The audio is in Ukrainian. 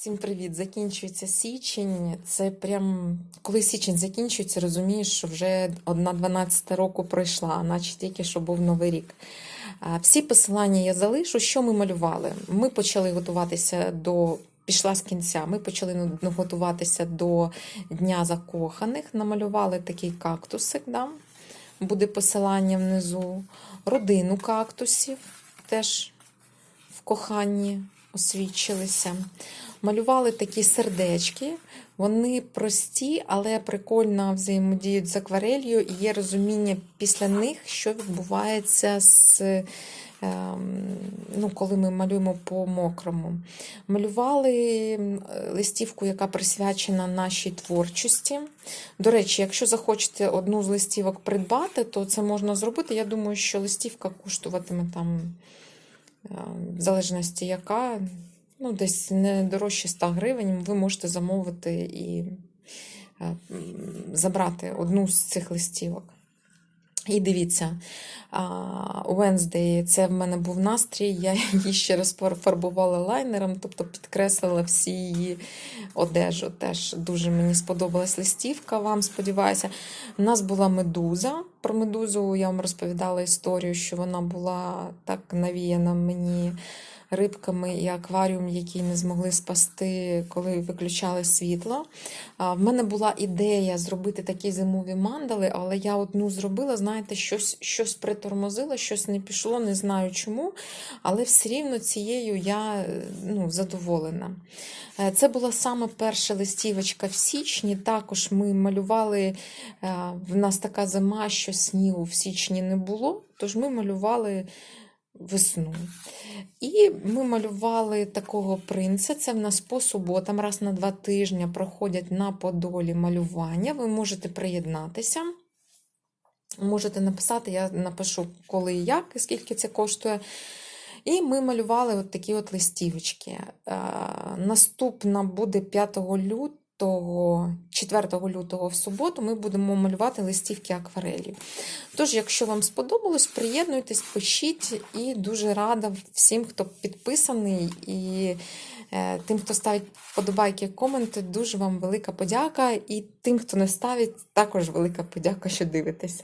Всім привіт! Закінчується січень. Це прям коли січень закінчується, розумієш, що вже одна 12 року пройшла, наче тільки що був новий рік. Всі посилання я залишу. Що ми малювали? Ми почали готуватися до. Пішла з кінця. Ми почали готуватися до Дня закоханих. Намалювали такий кактусик. Да? Буде посилання внизу. Родину кактусів теж в коханні освічилися. Малювали такі сердечки. Вони прості, але прикольно взаємодіють з акварелью, і є розуміння після них, що відбувається з. ем, Ну, коли ми малюємо по мокрому. Малювали листівку, яка присвячена нашій творчості. До речі, якщо захочете одну з листівок придбати, то це можна зробити. Я думаю, що листівка коштуватиме там, в залежності яка, ну, десь не дорожче 100 гривень. Ви можете замовити і е, забрати одну з цих листівок. І дивіться, Wednesday, це в мене був настрій, я її ще раз фарбувала лайнером, тобто підкреслила всі її одежу. Теж дуже мені сподобалась листівка, вам сподіваюся. У нас була медуза. Про медузу я вам розповідала історію, що вона була так навіяна мені рибками і акваріум, який не змогли спасти, коли виключали світло. В мене була ідея зробити такі зимові мандали, але я одну зробила, знаєте, щось, щось притормозило, щось не пішло, не знаю чому. Але все рівно цією я ну, задоволена. Е, Це була саме перша листівочка в січні. Також ми малювали, е, в нас така зима, що снігу в січні не було, тож ми малювали весну. І ми малювали такого принца. Це в нас по суботам, раз на два тижні проходять на Подолі малювання. Ви можете приєднатися. Можете написати, я напишу, коли і як, і скільки це коштує. І ми малювали от такі от листівочки. Е, Наступна буде 5 лютого, 4 лютого в суботу ми будемо малювати листівки акварелів. Тож, якщо вам сподобалось, приєднуйтесь, пишіть і дуже рада всім, хто підписаний, і е, тим, хто ставить вподобайки, коменти, дуже вам велика подяка. І тим, хто не ставить, також велика подяка, що дивитеся.